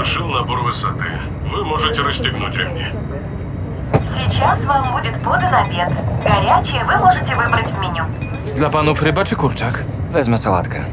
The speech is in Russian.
завершил набор высоты. Вы можете расстегнуть ремни. Сейчас вам будет подан обед. Горячее вы можете выбрать в меню. Dla panów ryba czy kurczak? Wezmę sałatkę.